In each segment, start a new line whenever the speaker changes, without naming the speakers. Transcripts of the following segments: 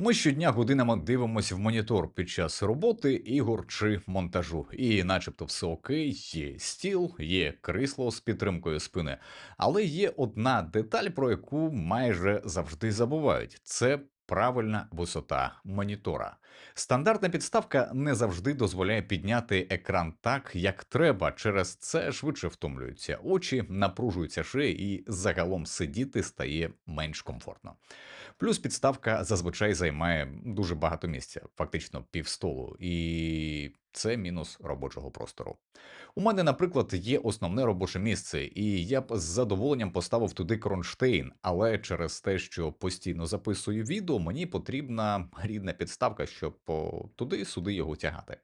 Ми щодня годинами дивимося в монітор під час роботи, ігор чи монтажу. І, начебто, все окей, є стіл, є крісло з підтримкою спини. Але є одна деталь, про яку майже завжди забувають: це правильна висота монітора. Стандартна підставка не завжди дозволяє підняти екран так, як треба. Через це швидше втомлюються очі, напружуються шиї, і загалом сидіти стає менш комфортно. Плюс підставка зазвичай займає дуже багато місця, фактично півстолу, і це мінус робочого простору. У мене, наприклад, є основне робоче місце, і я б з задоволенням поставив туди кронштейн, але через те, що постійно записую відео, мені потрібна рідна підставка, щоб туди-сюди його тягати.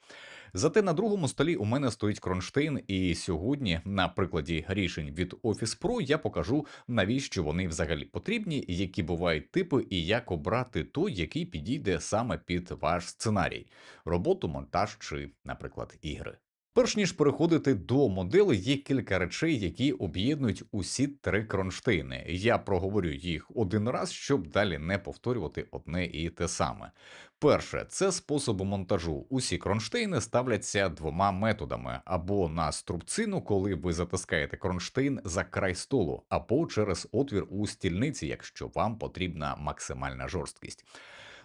Зате на другому столі у мене стоїть кронштейн, і сьогодні, на прикладі рішень від Office Pro, я покажу, навіщо вони взагалі потрібні, які бувають типи, і як обрати той, який підійде саме під ваш сценарій, роботу, монтаж чи, наприклад, ігри. Перш ніж переходити до моделей, є кілька речей, які об'єднують усі три кронштейни. Я проговорю їх один раз, щоб далі не повторювати одне і те саме. Перше, це способи монтажу. Усі кронштейни ставляться двома методами: або на струбцину, коли ви затискаєте кронштейн за край столу, або через отвір у стільниці, якщо вам потрібна максимальна жорсткість.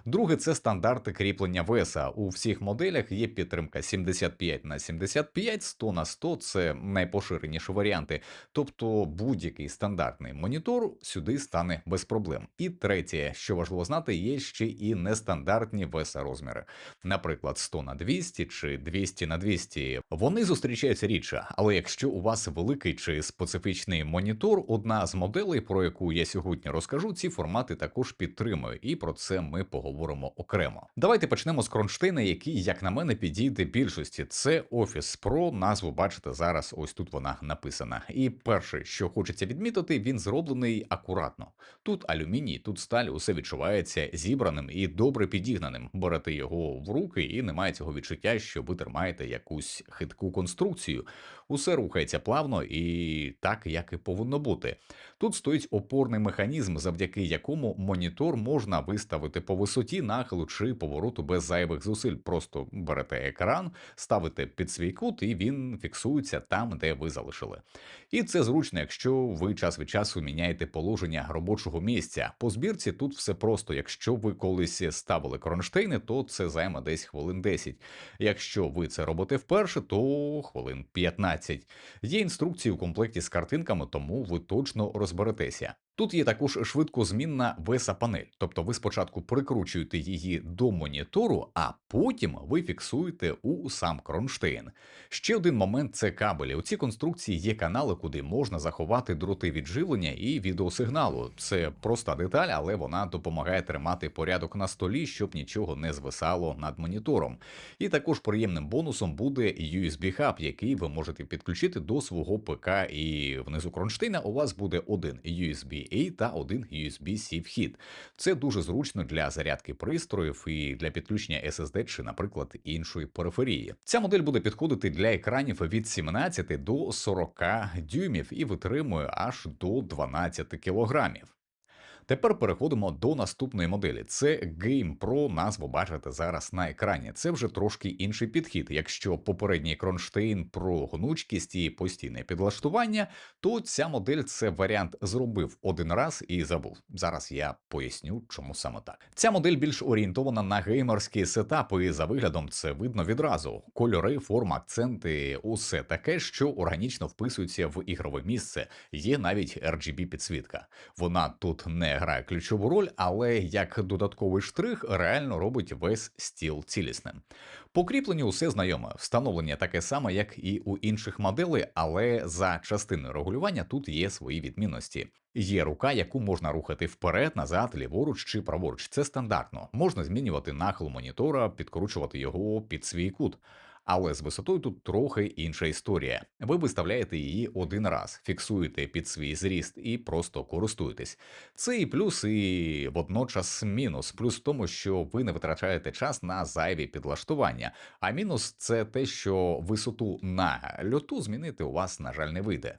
Друге, це стандарти кріплення веса. У всіх моделях є підтримка 75 на 75, 100 на 100 це найпоширеніші варіанти. Тобто будь-який стандартний монітор сюди стане без проблем. І третє, що важливо знати, є ще і нестандартні веса розміри. Наприклад, 100 на 200 чи 200 на 200. Вони зустрічаються рідше, але якщо у вас великий чи специфічний монітор, одна з моделей, про яку я сьогодні розкажу, ці формати також підтримує, і про це ми поговоримо поговоримо окремо. Давайте почнемо з кронштейна, який, як на мене, підійде більшості. Це Office Pro, назву бачите зараз. Ось тут вона написана. І перше, що хочеться відмітити, він зроблений акуратно. Тут алюміній, тут сталь, усе відчувається зібраним і добре підігнаним. Берете його в руки і немає цього відчуття, що ви тримаєте якусь хитку конструкцію. Усе рухається плавно і так, як і повинно бути. Тут стоїть опорний механізм, завдяки якому монітор можна виставити по висоті нахилу чи повороту без зайвих зусиль. Просто берете екран, ставите під свій кут, і він фіксується там, де ви залишили. І це зручно, якщо ви час від часу міняєте положення робочого місця. По збірці тут все просто. Якщо ви колись ставили кронштейни, то це займе десь хвилин 10. Якщо ви це робите вперше, то хвилин 15. Є інструкції у комплекті з картинками, тому ви точно розберетеся. Тут є також швидкозмінна веса панель, тобто ви спочатку прикручуєте її до монітору, а потім ви фіксуєте у сам кронштейн. Ще один момент це кабелі. У цій конструкції є канали, куди можна заховати дроти від живлення і відеосигналу. Це проста деталь, але вона допомагає тримати порядок на столі, щоб нічого не звисало над монітором. І також приємним бонусом буде USB-хаб, який ви можете підключити до свого ПК. І внизу кронштейна у вас буде один USB USB-A та один USB-C вхід. Це дуже зручно для зарядки пристроїв і для підключення SSD чи, наприклад, іншої периферії. Ця модель буде підходити для екранів від 17 до 40 дюймів і витримує аж до 12 кілограмів. Тепер переходимо до наступної моделі. Це Game Pro, назву бачите зараз на екрані. Це вже трошки інший підхід. Якщо попередній кронштейн про гнучкість і постійне підлаштування, то ця модель це варіант зробив один раз і забув. Зараз я поясню, чому саме так. Ця модель більш орієнтована на геймерські сетапи, і за виглядом це видно відразу. Кольори, форма, акценти, усе таке, що органічно вписується в ігрове місце. Є навіть RGB підсвітка. Вона тут не грає ключову роль, але як додатковий штрих реально робить весь стіл цілісним. По кріпленню усе знайоме. Встановлення таке саме, як і у інших моделей, але за частиною регулювання тут є свої відмінності. Є рука, яку можна рухати вперед, назад, ліворуч чи праворуч. Це стандартно. Можна змінювати нахил монітора, підкручувати його під свій кут. Але з висотою тут трохи інша історія. Ви виставляєте її один раз, фіксуєте під свій зріст і просто користуєтесь. Це і плюс, і водночас мінус. Плюс в тому, що ви не витрачаєте час на зайві підлаштування. А мінус це те, що висоту на льоту змінити у вас, на жаль, не вийде.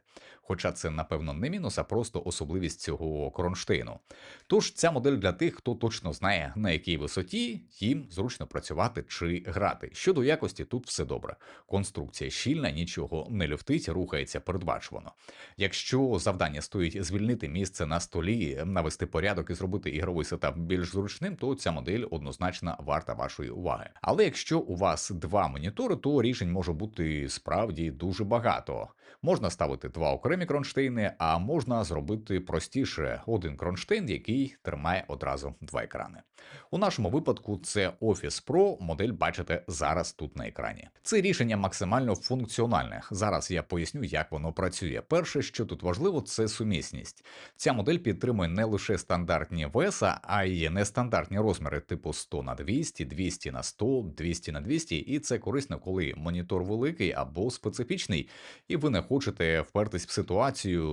Хоча це, напевно, не мінус, а просто особливість цього кронштейну. Тож ця модель для тих, хто точно знає, на якій висоті їм зручно працювати чи грати. Щодо якості, тут все добре. Конструкція щільна, нічого не люфтить, рухається передбачувано. Якщо завдання стоїть звільнити місце на столі, навести порядок і зробити ігровий сетап більш зручним, то ця модель однозначно варта вашої уваги. Але якщо у вас два монітори, то рішень може бути справді дуже багато. Можна ставити два окремі кронштейни, а можна зробити простіше один кронштейн, який тримає одразу два екрани. У нашому випадку це Office Pro, модель бачите зараз тут на екрані. Це рішення максимально функціональне. Зараз я поясню, як воно працює. Перше, що тут важливо, це сумісність. Ця модель підтримує не лише стандартні веса, а й нестандартні розміри, типу 100 на 200, 200 на 100, 200 на 200, і це корисно, коли монітор великий або специфічний, і ви не хочете впертись в ситуацію,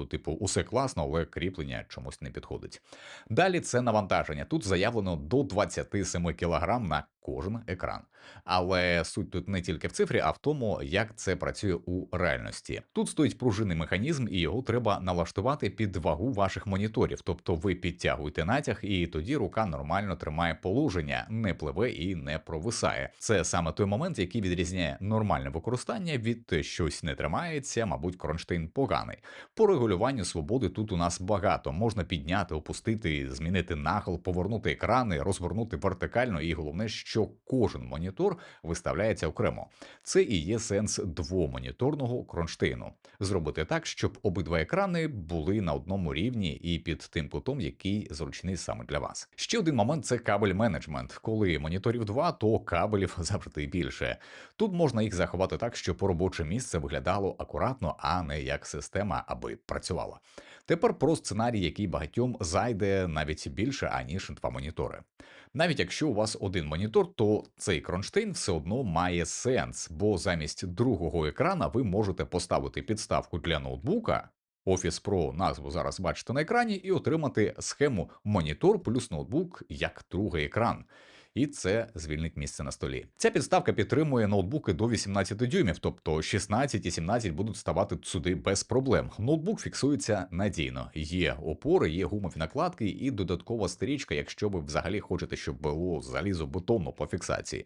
типу, усе класно, але кріплення чомусь не підходить. Далі це навантаження. Тут заявлено до 27 кг на кожен екран. Але суть тут не тільки в цифрі, а в тому, як це працює у реальності. Тут стоїть пружинний механізм, і його треба налаштувати під вагу ваших моніторів. Тобто ви підтягуєте натяг, і тоді рука нормально тримає положення, не пливе і не провисає. Це саме той момент, який відрізняє нормальне використання від щось не тримається, мабуть, кронштейн поганий. По регулюванню свободи тут у нас багато. Можна підняти, опустити, змінити нахил, повернути екрани, розвернути вертикально, і головне, що кожен монітор виставляється окремо. Це і є сенс двомоніторного кронштейну. Зробити так, щоб обидва екрани були на одному рівні і під тим кутом, який зручний саме для вас. Ще один момент це кабель менеджмент. Коли моніторів два, то кабелів завжди більше. Тут можна їх заховати так, щоб робоче місце виглядало акуратно, а не як система, аби працювала. Тепер про сценарій, який багатьом зайде навіть більше аніж два монітори. Навіть якщо у вас один монітор, то цей кронштейн все одно має сенс, бо замість другого екрана ви можете поставити підставку для ноутбука. Office Pro назву зараз бачите на екрані, і отримати схему монітор плюс ноутбук як другий екран і це звільнить місце на столі. Ця підставка підтримує ноутбуки до 18 дюймів, тобто 16 і 17 будуть ставати сюди без проблем. Ноутбук фіксується надійно. Є опори, є гумові накладки і додаткова стрічка, якщо ви взагалі хочете, щоб було залізобетонно по фіксації.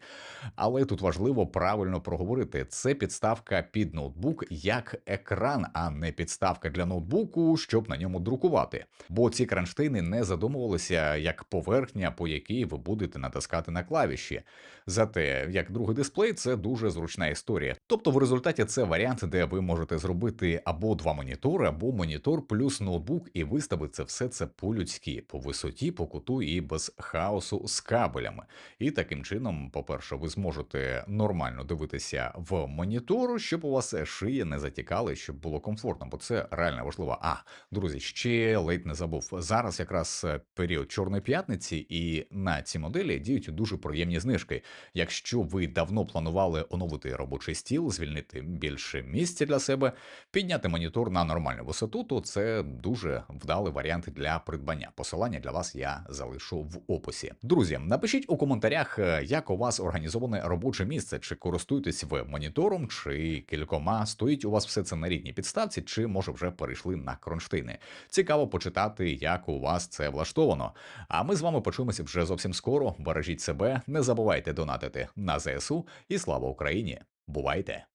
Але тут важливо правильно проговорити: це підставка під ноутбук як екран, а не підставка для ноутбуку, щоб на ньому друкувати. Бо ці кронштейни не задумувалися як поверхня, по якій ви будете натискати натискати на клавіші. Зате, як другий дисплей, це дуже зручна історія. Тобто, в результаті це варіант, де ви можете зробити або два монітори, або монітор плюс ноутбук, і виставити все це по-людськи, по висоті, по куту і без хаосу з кабелями. І таким чином, по-перше, ви зможете нормально дивитися в монітор, щоб у вас шия не затікала, щоб було комфортно, бо це реально важливо. А друзі, ще ледь не забув. Зараз якраз період чорної п'ятниці, і на ці моделі діють дуже приємні знижки. Якщо ви давно планували оновити робочий стіл, звільнити більше місця для себе, підняти монітор на нормальну висоту, то це дуже вдалий варіант для придбання. Посилання для вас я залишу в описі. Друзі, напишіть у коментарях, е, як у вас організоване робоче місце, чи користуєтесь ви монітором, чи кількома стоїть у вас все це на рідній підставці, чи може вже перейшли на кронштейни. Цікаво почитати, як у вас це влаштовано. А ми з вами почуємося вже зовсім скоро. Бережіть себе, не забувайте донатити на ЗСУ і слава Україні! Бувайте!